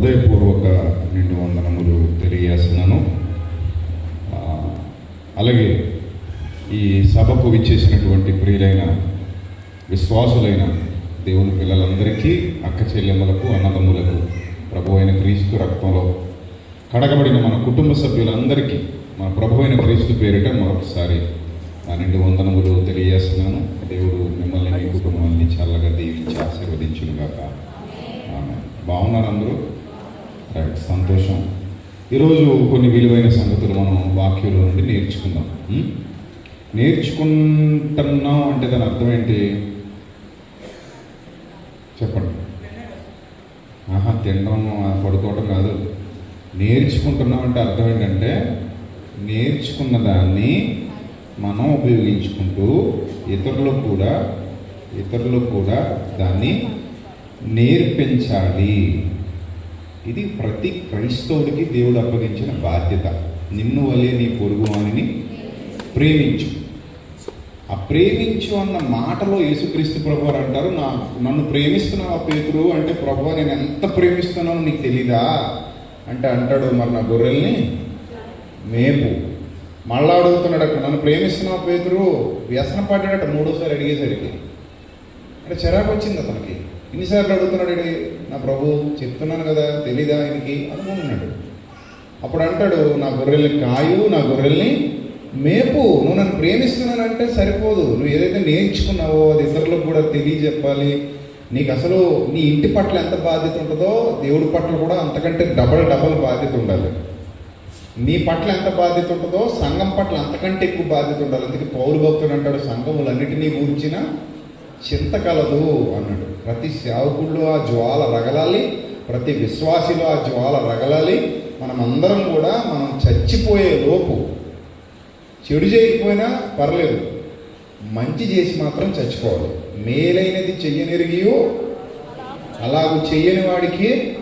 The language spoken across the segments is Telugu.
హృదయపూర్వక నిండు వందనములు తెలియజేస్తున్నాను. అలాగే ఈ సభకు విచ్చేసినటువంటి ప్రియులైన విశ్వాసులైన దేవుని పిల్లలందరికీ అక్క చెల్లెమ్మలకు అన్నదమ్ములకు ప్రభు అయిన క్రీస్తు రక్తంలో కడగబడిన మన కుటుంబ సభ్యులందరికీ మన ప్రభు అయిన క్రీస్తు పేరిట మరొకసారి ఆ నిండు వందనములు తెలియజేస్తున్నాను. దేవుడు మిమ్మల్ని మీ కుటుంబాన్ని చల్లగా దీవించి ఆశీర్వదించునుగాక. బాగున్నారు అందరూ? రైట్ సంతోషం. ఈరోజు కొన్ని విలువైన సంగతులు మనం వాక్యంలో నుండి నేర్చుకుందాం. నేర్చుకుంటున్నాం అంటే దాని అర్థం ఏంటి? చెప్పండి. ఆహా తినడం పడుకోవడం కాదు. నేర్చుకుంటున్నాం అంటే అర్థం ఏంటంటే నేర్చుకున్న దాన్ని మనం ఉపయోగించుకుంటూ ఇతరులకు కూడా ఇతరులకు కూడా దాన్ని నేర్పించాలి. ఇది ప్రతి క్రైస్తవుడికి దేవుడు అప్పగించిన బాధ్యత. నిన్ను వలే నీ పొరుగు ప్రేమించు. ఆ ప్రేమించు అన్న మాటలో యేసుక్రీస్తు ప్రభువారు అంటారు నా నన్ను ప్రేమిస్తున్నావా పేతురు? అంటే ప్రభు నేను ఎంత ప్రేమిస్తున్నానో నీకు తెలీదా? అంటే అంటాడు మరి నా గొర్రెల్ని మేపు. మళ్ళా అడుగుతున్నాడు అక్కడ నన్ను ప్రేమిస్తున్నావు పేతురు? వ్యసన పడ్డాడట మూడోసారి అడిగేసరికి. అంటే చిరాకు వచ్చింది అతనికి. ఇన్నిసార్లు అడుగుతున్నాడు ఈడు, నా ప్రభు చెప్తున్నాను కదా తెలీదా ఆయనకి అనుకుంటున్నాడు అప్పుడు అంటాడు నా గొర్రెల్ని కాయు నా గొర్రెల్ని మేపు. నువ్వు నన్ను ప్రేమిస్తున్నానంటే సరిపోదు. నువ్వు ఏదైతే నేర్చుకున్నావో అది ఇతరులకు కూడా తెలియజెప్పాలి. నీకు అసలు నీ ఇంటి పట్ల ఎంత బాధ్యత ఉంటుందో దేవుడి పట్ల కూడా అంతకంటే డబల్ డబల్ బాధ్యత ఉండాలి. నీ పట్ల ఎంత బాధ్యత ఉంటుందో సంఘం పట్ల అంతకంటే ఎక్కువ బాధ్యత ఉండాలి. అందుకే పౌరు భక్తుడు అంటాడు సంఘములన్నిటినీ గురించిన చింత కలదు అన్నాడు. ప్రతి సేవకుల్లో ఆ జ్వాల రగలాలి ప్రతి విశ్వాసిలో ఆ జ్వాల రగలాలి. మనమందరం కూడా మనం చచ్చిపోయే లోపు చెడు చేయకపోయినా పర్లేదు. మంచి చేసి మాత్రం చచ్చిపోవాలి. మేలైనది చెయ్యనెరిగియో అలాగూ చెయ్యని వాడికి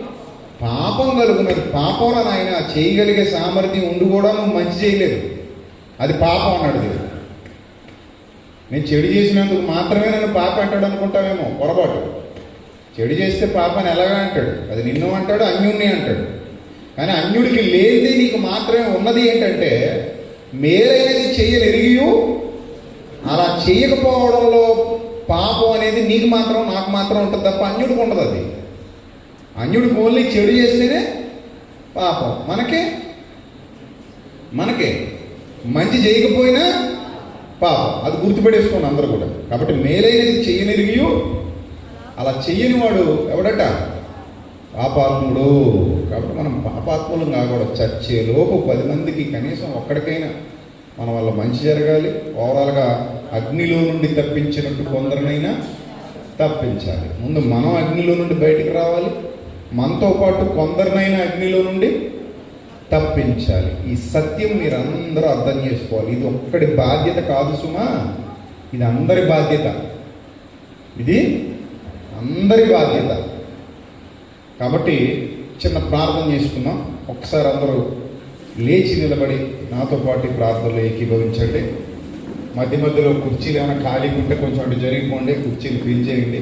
పాపం కలుగున్నది పాపం నాయన చేయగలిగే సామర్థ్యం ఉండి కూడా నువ్వు మంచి చేయలేదు. అది పాపం అన్నాడు దేవుడు. నేను చెడు చేసినందుకు మాత్రమే నన్ను పాప అంటాడు అనుకుంటావేమో పొరపాటు. చెడు చేస్తే పాపని ఎలాగా అంటాడు? అది నిన్ను అంటాడు అన్యుణ్ణి అంటాడు. కానీ అన్యుడికి లేనిది నీకు మాత్రమే ఉన్నది ఏంటంటే మేలైనది చెయ్యనెరిగియు అలా చేయకపోవడంలో పాపం అనేది నీకు మాత్రం నాకు మాత్రం ఉంటుంది తప్ప అన్యుడికి ఉండదు అది. అన్యుడికి ఓన్లీ చెడు చేస్తేనే పాపం. మనకే? మనకే. మంచి చేయకపోయినా పాపం అది గుర్తుపెట్టేసుకోండి అందరూ కూడా. కాబట్టి మేలైనది చెయ్యనెరిగియు అలా చెయ్యని వాడు ఎవడట? పాపాత్ముడు. కాబట్టి మనం పాపాత్ములం కాకూడదు. చచ్చేలోపు పది మందికి కనీసం ఒక్కడికైనా మన వల్ల మంచి జరగాలి. ఓవరాల్గా అగ్నిలో నుండి తప్పించినట్టు కొందరినైనా తప్పించాలి. ముందు మనం అగ్నిలో నుండి బయటకు రావాలి. మనతో పాటు కొందరినైనా అగ్నిలో నుండి తప్పించాలి. ఈ సత్యం మీరు అందరూ అర్థం చేసుకోవాలి. ఇది ఒక్కడి బాధ్యత కాదు సుమా. ఇది అందరి బాధ్యత. ఇది అందరి బాధ్యత. కాబట్టి చిన్న ప్రార్థన చేసుకుందాం. ఒకసారి అందరూ లేచి నిలబడి నాతో పాటు ప్రార్థనలు ప్రార్థనలో ఏకీభవించండి. మధ్య మధ్యలో కుర్చీలు ఏమైనా ఖాళీగా ఉంటే కొంచెం అటు జరిగిపోండి కుర్చీలు ఫిల్ చేయండి.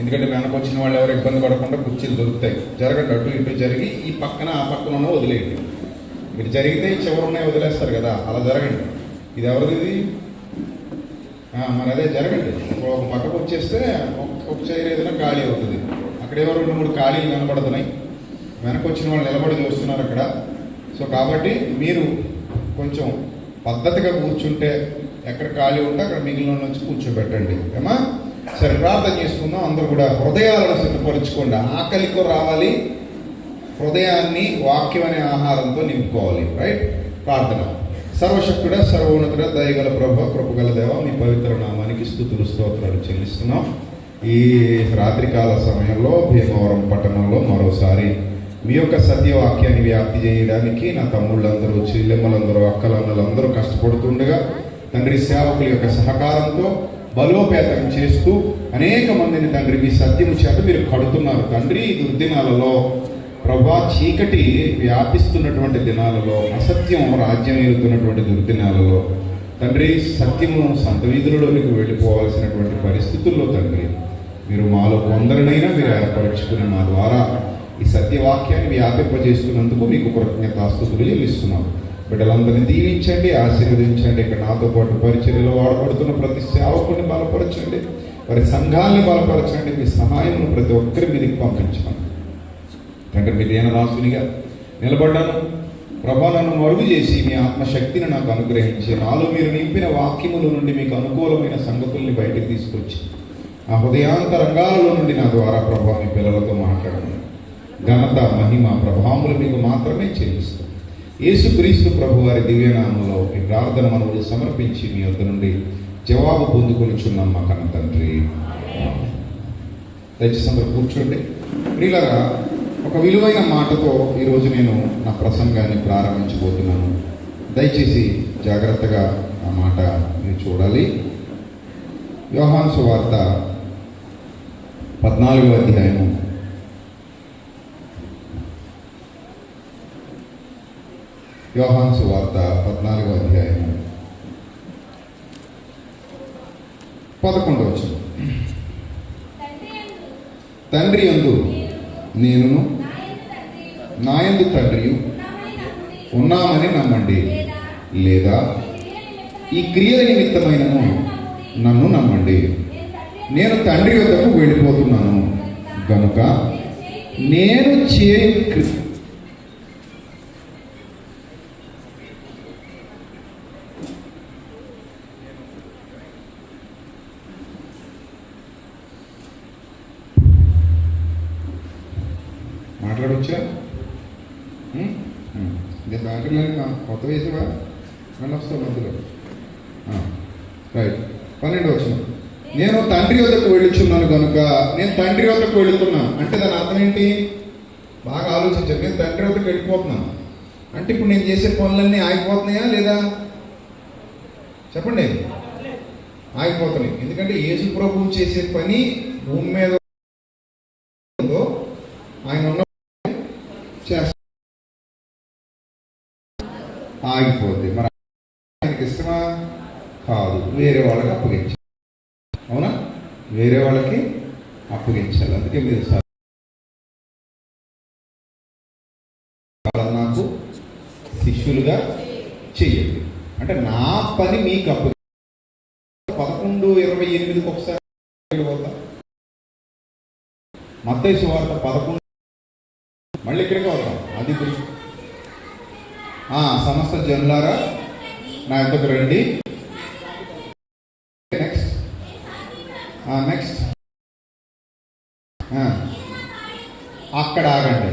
ఎందుకంటే వెనక వచ్చిన వాళ్ళు ఎవరు ఇబ్బంది పడకుండా కుర్చీలు దొరుకుతాయి. జరగండి అటు ఇటు జరిగి ఈ పక్కన ఆ పక్కన ఉన్న వదిలేయండి. మీరు జరిగితే చివరి ఉన్నాయి వదిలేస్తారు కదా అలా జరగండి. ఇది ఎవరిది ఇది? మరి అదే జరగండి. ఒక పక్కకు వచ్చేస్తే ఒక- చైర్ ఏదైనా ఖాళీ అవుతుంది. అక్కడేమో రెండు మూడు ఖాళీలు కనబడుతున్నాయి. వెనక వచ్చిన వాళ్ళు నిలబడి చూస్తున్నారు అక్కడ. సో కాబట్టి మీరు కొంచెం పద్ధతిగా కూర్చుంటే ఎక్కడ ఖాళీ ఉంటే అక్కడ మిగిలిన నుంచి వచ్చి కూర్చోబెట్టండి. ఏమా సరే ప్రార్థన చేసుకుందాం. అందరూ కూడా హృదయాలను సిద్ధపరచుకోండి. ఆకలితో రావాలి. హృదయాన్ని వాక్యం అనే ఆహారంతో నింపుకోవాలి. రైట్ ప్రార్థన. సర్వశక్తుడ సర్వోన్నతుడ దయగల ప్రభ కృపగల దేవ మీ పవిత్ర నామానికి స్థుతులు స్తోత్రాలు చెల్లిస్తున్నాం. ఈ రాత్రికాల సమయంలో భీమవరం పట్టణంలో మరోసారి మీ యొక్క సత్యవాక్యాన్ని వ్యాప్తి చేయడానికి నా తమ్ముళ్ళందరూ చెల్లెమ్మలందరూ అక్కలన్నలందరూ కష్టపడుతుండగా తండ్రి సేవకుల యొక్క సహకారంతో బలోపేతం చేస్తూ అనేక మందిని తండ్రి మీ సత్యము చేత మీరు కడుతున్నారు. తండ్రి ఈ దుర్దినాలలో ప్రభా చీకటి వ్యాపిస్తున్నటువంటి దినాలలో అసత్యం రాజ్యం ఏలుతున్నటువంటి దుర్దినాలలో తండ్రి సత్యము సంతవీధులలోనికి వెళ్ళిపోవాల్సినటువంటి పరిస్థితుల్లో తండ్రి మీరు మాలో కొందరినైనా మీరు ఏర్పరచుకుని మా ద్వారా ఈ సత్యవాక్యాన్ని వ్యాపింపజేస్తున్నందుకు మీకు కృతజ్ఞతాస్తుతులు చెల్లిస్తున్నాము. బిడ్డలందరినీ దీవించండి ఆశీర్వదించండి. ఇక్కడ నాతో పాటు పరిచర్యలో వాడబడుతున్న ప్రతి సేవకుని బలపరచండి. వారి సంఘాలని బలపరచండి. మీ సహాయం ప్రతి ఒక్కరి మీదకి పంపించండి తండ్రి మీ దీనదాసునిగా నిలబడ్డాను. ప్రభా నన్ను మరుగు చేసి మీ ఆత్మశక్తిని నాకు అనుగ్రహించి నాలో మీరు నింపిన వాక్యముల నుండి మీకు అనుకూలమైన సంగతుల్ని బయటకు తీసుకొచ్చి ఆ హృదయాంతరంగాలలో నుండి నా ద్వారా ప్రభా మీ పిల్లలతో మాట్లాడను ఘనత మహిమ ప్రభావములు మీకు మాత్రమే చెల్లిస్తాం. యేసుక్రీస్తు ప్రభు వారి దివ్యనామంలో ఈ ప్రార్థన మనవులు సమర్పించి మీ వద్ద నుండి జవాబు పొందుకొనిచున్నాం మా కన్న తండ్రి. దయచేసి అందరూ కూర్చోండి. ప్రియులరా ఒక విలువైన మాటతో ఈరోజు నేను నా ప్రసంగాన్ని ప్రారంభించబోతున్నాను. దయచేసి జాగ్రత్తగా ఆ మాట మీరు చూడాలి. యోహాన్ సువార్త పద్నాలుగో అధ్యాయము యోహాన్ సువార్త పద్నాలుగో అధ్యాయము. పదకొండవ వచ్చిన తండ్రి అందు నేను నాయందు తండ్రి ఉన్నామని నమ్మండి. లేదా ఈ క్రియల నిమిత్తమైనను నన్ను నమ్మండి. నేను తండ్రి వద్దకు వెళ్ళిపోతున్నాను. గనుక నేను చేయు క్రి- మాట్లాడొచ్చా ఉం? ఉం. ఇదే బ్యాటరీ లేదు నా కొత్త వేసేవా మళ్ళీ మధ్యలో రైట్ పన్నెండు వచ్చిన నేను తండ్రి వద్దకు వెళ్ళుచున్నాను కనుక నేను తండ్రి వద్దకు వెళుతున్నాను అంటే దాని అర్థం ఏంటి? బాగా ఆలోచించాను నేను తండ్రి వద్దకు వెళ్ళిపోతున్నాను. అంటే ఇప్పుడు నేను చేసే పనులన్నీ ఆగిపోతున్నాయా లేదా? చెప్పండి. ఆగిపోతున్నాయి. ఎందుకంటే యేసు ప్రభువు చేసే పని భూమి మీద ఆయన ఉన్న చేస్తా ఆగిపోద్ది. మరి ఆయనకి ఇష్టమా కాదు వేరే వాళ్ళకి అప్పగించాలి అవునా? వేరే వాళ్ళకి అప్పగించాలి అందుకే మీరు నాకు శిష్యులుగా చెయ్యండి. అంటే నా పని మీకు అప్పు పదకొండు ఇరవై ఎనిమిదికి ఒకసారి వెళ్ళిపోతా. మత్తయి సువార్త పదకొండు మళ్ళీ ఇక్కడికి వద్దాం. అది గురించి. ఆ, సమస్త జనులారా నా ఎంతకు రండి? నెక్స్ట్ నెక్స్ట్ అక్కడ ఆగండి.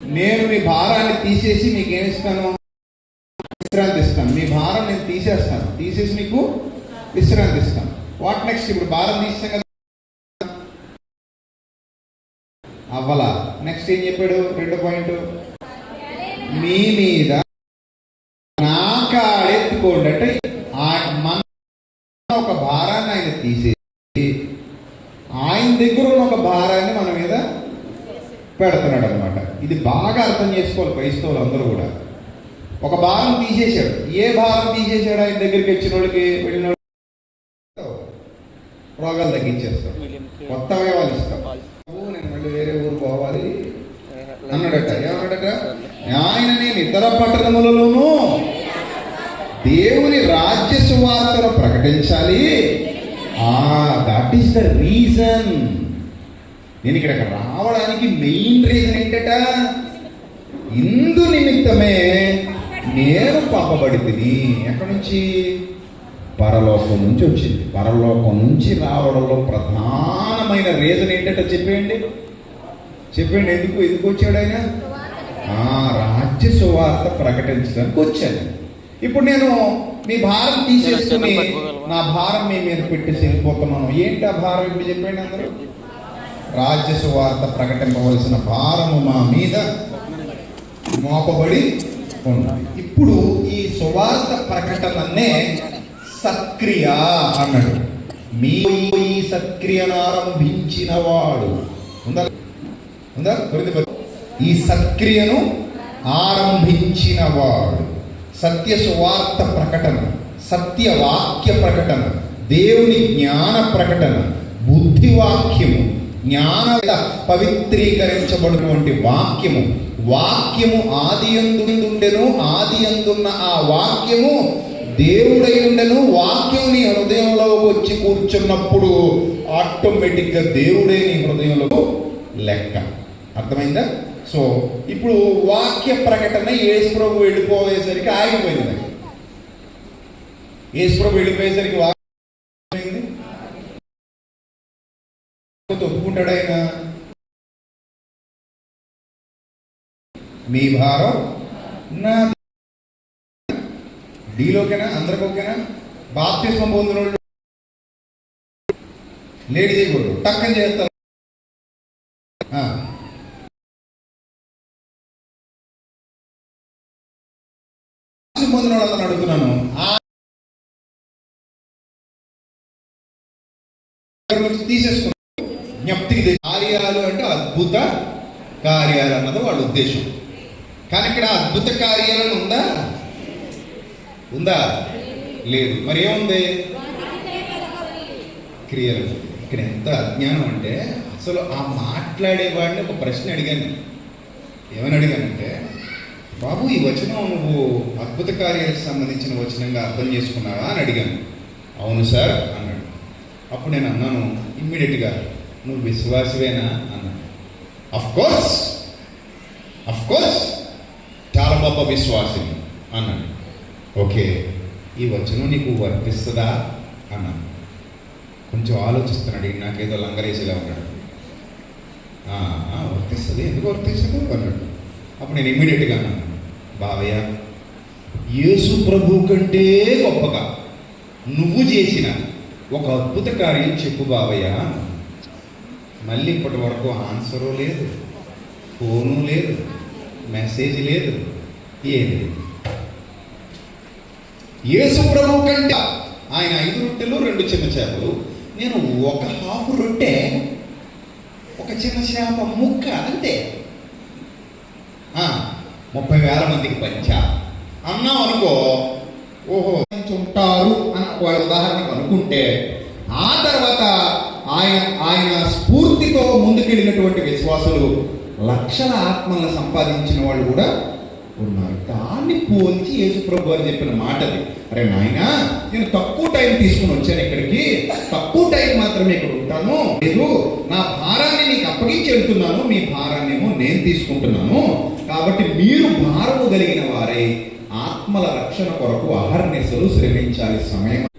నేను మీ భారాన్ని తీసేసి మీకు ఏమి ఇస్తాను? విశ్రాంతి ఇస్తాను. మీ భారం నేను తీసేస్తాను. తీసేసి మీకు విశ్రాంతి ఇస్తాను. వాట్ నెక్స్ట్ ఇప్పుడు భారం తీసాం కదా. అవ్వలా? నెక్స్ట్ ఏం చెప్పాడు? రెండు పాయింట్? మీ మీద కాడెత్తుకోండి అంటే మన ఒక భారాన్ని ఆయన తీసేసి ఆయన దగ్గర ఉన్న ఒక భారాన్ని మన మీద పెడుతున్నాడు అనమాట ఇది బాగా అర్థం చేసుకోవాలి క్రైస్తవులు అందరూ కూడా. ఒక భారం తీసేశాడు. ఏ భారం తీసేశాడు ఆయన దగ్గరికి వచ్చిన వాళ్ళకి వెళ్ళిన రోగాలు తగ్గించేస్తాం కొత్త అవయవాలు ఇస్తాం నేను మళ్ళీ వేరే ఊరు పోవాలి అన్నాడట. ఏమన్నాడట? ఆయన నేను ఇతర పట్టణములలోనూ దేవుని రాజ్య సువార్తను ప్రకటించాలి. ఆ దట్ ఈస్ ద రీజన్ నేను ఇక్కడ రావడానికి మెయిన్ రీజన్ ఏంటట ఇందు నిమిత్తమే నేను పంపబడి తిని ఎక్కడి నుంచి? పరలోకం నుంచి వచ్చింది. పరలోకం నుంచి రావడంలో ప్రధానమైన రీజన్ ఏంటంటే చెప్పేయండి. చెప్పండి ఎందుకు ఎందుకు వచ్చాడు ఆయన? ఆ రాజ్య సువార్త ప్రకటించడానికి వచ్చాను ఇప్పుడు నేను మీ భారం తీసేసుకుని నా భారం మీ మీద పెట్టేసి వెళ్ళిపోతున్నాను ఏంటి ఆ భారం ఇప్పుడు చెప్పండి అందరూ? రాజ్య సువార్త ప్రకటింపవలసిన భారము మా మీద మోపబడి ఉన్నది. ఇప్పుడు ఈ సువార్త ప్రకటననే సక్రియ అన్నాడు. మీ ఈ సక్రియను ఆరంభించిన వాడు ఉందా? ఉందా. ఈ సక్రియను ఆరంభించిన వాడు సత్య సువార్త ప్రకటన సత్య వాక్య ప్రకటన దేవుని జ్ఞాన ప్రకటన బుద్ధివాక్యము జ్ఞాన పవిత్రీకరించబడినటువంటి వాక్యము. వాక్యము ఆది ఎందుండెను ఆది ఎందున్న ఆ వాక్యము దేవుడై ఉండెను. వాక్యం నీ హృదయంలో వచ్చి కూర్చున్నప్పుడు ఆటోమేటిక్గా దేవుడే నీ హృదయంలో లెక్క. అర్థమైందా? సో ఇప్పుడు వాక్య ప్రకటన యేసుప్రభు వెళ్ళిపోయేసరికి ఆగిపోయింది. నాకు యేసు వెళ్ళిపోయేసరికి వాక్యం ఒప్పుకుంటాడు ఆయన. మీ భారం నా డీలోకేనా అందరికి ఓకేనా బాప్తిస్మం పొందిన వాళ్ళు లేడీ చేయకూడదు. టక్కని చేస్తారు. పొందిన వాళ్ళని అడుగుతున్నాను. ఆ తీసేసుకున్నాను. జ్ఞప్తికి కార్యాలు అంటే అద్భుత కార్యాలు అన్నది వాళ్ళ ఉద్దేశం. కానీ ఇక్కడ అద్భుత కార్యాలను ఉందా? ఉందా? లేదు. మరి ఏముంది? క్రియలు. ఇక్కడ ఎంత అజ్ఞానం అంటే అసలు ఆ మాట్లాడేవాడిని ఒక ప్రశ్న అడిగాను. ఏమని అడిగానంటే బాబు ఈ వచనం నువ్వు అద్భుత కార్యాలకు సంబంధించిన వచనంగా అర్థం చేసుకున్నావా అని అడిగాను. అవును సార్ అన్నాడు. అప్పుడు నేను అన్నాను ఇమ్మీడియట్గా నువ్వు విశ్వాసవేనా? అన్నాను. అఫ్కోర్స్ అఫ్కోర్స్ చాలా గొప్ప విశ్వాసిని అన్నాడు. ఓకే ఈ వచనం నీకు వర్తిస్తుందా? అన్నాను. కొంచెం ఆలోచిస్తున్నాడు నాకేదో లంగరేసిలా ఉన్నాడు. వర్తిస్తుంది ఎందుకు వర్తిస్తుంది? అన్నాడు. అప్పుడు నేను ఇమ్మీడియట్గా అన్నాను. బావయ్య యేసు ప్రభు కంటే గొప్పగా నువ్వు చేసిన ఒక అద్భుత కార్యం చెప్పు బావయ్య. మళ్ళీ ఇప్పటి వరకు ఆన్సరు లేదు ఫోను లేదు మెసేజ్ లేదు ఏం లేదు. యేసు ప్రభు కంటే ఆయన ఐదు రొట్టెలు రెండు చిన్న చేపలు నేను ఒక హాఫ్ రొట్టె ఒక చిన్న చేప ముక్క అంతే. ముప్పై వేల మందికి పంచా. అన్నాం అనుకో ఓహో ఉంటారు అని వాళ్ళ ఉదాహరణకు అనుకుంటే ఆ తర్వాత ఆయన ఆయన స్ఫూర్తితో ముందుకెళ్ళినటువంటి విశ్వాసులు లక్షల ఆత్మలను సంపాదించిన వాళ్ళు కూడా ఉన్నారు. దాన్ని పోల్చి యేసు ప్రభు గారు చెప్పిన మాట అది అరే నాయన నేను తక్కువ టైం తీసుకుని వచ్చాను ఇక్కడికి. తక్కువ టైం మాత్రమే ఇక్కడ ఉంటాను. లేదు నా భారాన్ని నీకు అప్పగించి వెళ్తున్నాను. మీ భారాన్నేమో నేను తీసుకుంటున్నాను. కాబట్టి మీరు భారము కలిగిన వారే ఆత్మల రక్షణ కొరకు అహర్నిశలు శ్రమించాలి సమయం.